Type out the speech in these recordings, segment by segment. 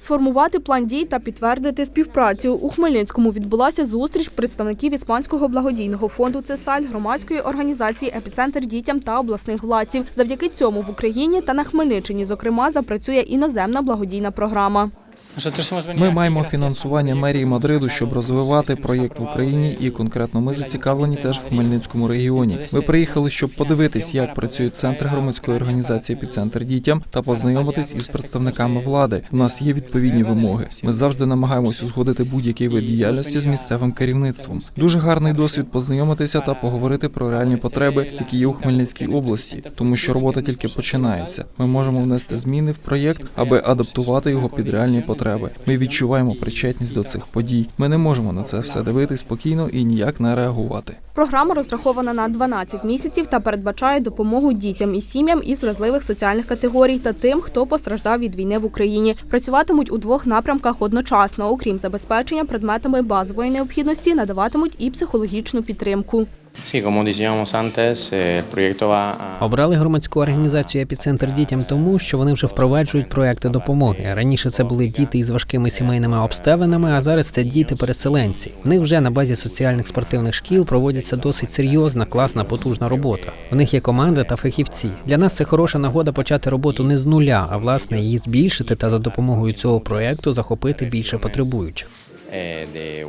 Сформувати план дій та підтвердити співпрацю. У Хмельницькому відбулася зустріч представників Іспанського благодійного фонду «Цесаль», громадської організації «Епіцентр дітям» та обласних владців. Завдяки цьому в Україні та на Хмельниччині, зокрема, запрацює іноземна благодійна програма. Ми маємо фінансування мерії Мадриду, щоб розвивати проєкт в Україні, і конкретно ми зацікавлені теж в Хмельницькому регіоні. Ми приїхали, щоб подивитись, як працює центр громадської організації «Епіцентр дітям» та познайомитись із представниками влади. У нас є відповідні вимоги. Ми завжди намагаємось узгодити будь-який вид діяльності з місцевим керівництвом. Дуже гарний досвід познайомитися та поговорити про реальні потреби, які є у Хмельницькій області, тому що робота тільки починається. Ми можемо внести зміни в проєкт, аби адаптувати його під реальні потреби. Ми відчуваємо причетність до цих подій. Ми не можемо на це все дивитись спокійно і ніяк не реагувати. Програма розрахована на 12 місяців та передбачає допомогу дітям і сім'ям із вразливих соціальних категорій та тим, хто постраждав від війни в Україні. Працюватимуть у двох напрямках одночасно. Окрім забезпечення предметами базової необхідності, надаватимуть і психологічну підтримку. Eh. Обрали громадську організацію «Епіцентр дітям» тому, що вони вже впроваджують проекти допомоги. Раніше це були діти із важкими сімейними обставинами, а зараз це діти-переселенці. В них вже на базі соціальних спортивних шкіл проводиться досить серйозна, класна, потужна робота. У них є команда та фахівці. Для нас це хороша нагода почати роботу не з нуля, а власне її збільшити та за допомогою цього проекту захопити більше потребуючих. eh, de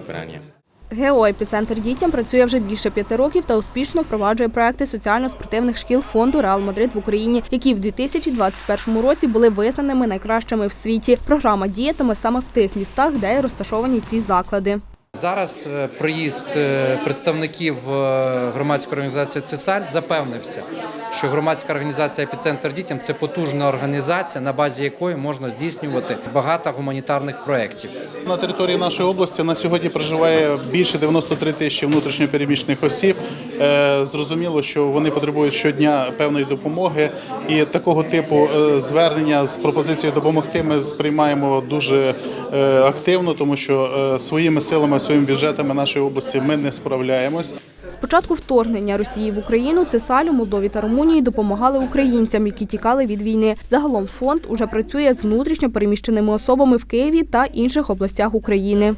ГЕО «Епіцентр дітям» працює вже більше п'яти років та успішно впроваджує проекти соціально-спортивних шкіл фонду Реал Мадрид в Україні, які в 2021 році були визнаними найкращими в світі. Програма діятиме саме в тих містах, де розташовані ці заклади. Зараз е, приїзд е, представників е, громадської організації ЦЕСАЛЬ запевнився, що громадська організація «Епіцентр дітям» це потужна організація, на базі якої можна здійснювати багато гуманітарних проєктів. На території нашої області на сьогодні проживає більше 93 тисячі внутрішньопереміщених осіб. Зрозуміло, що вони потребують щодня певної допомоги, і такого типу звернення з пропозицією допомогти ми сприймаємо дуже активно, тому що своїми силами, своїми бюджетами нашої області ми не справляємось. З початку вторгнення Росії в Україну Цесалю, Молдові та Румунії допомагали українцям, які тікали від війни. Загалом фонд уже працює з внутрішньо переміщеними особами в Києві та інших областях України.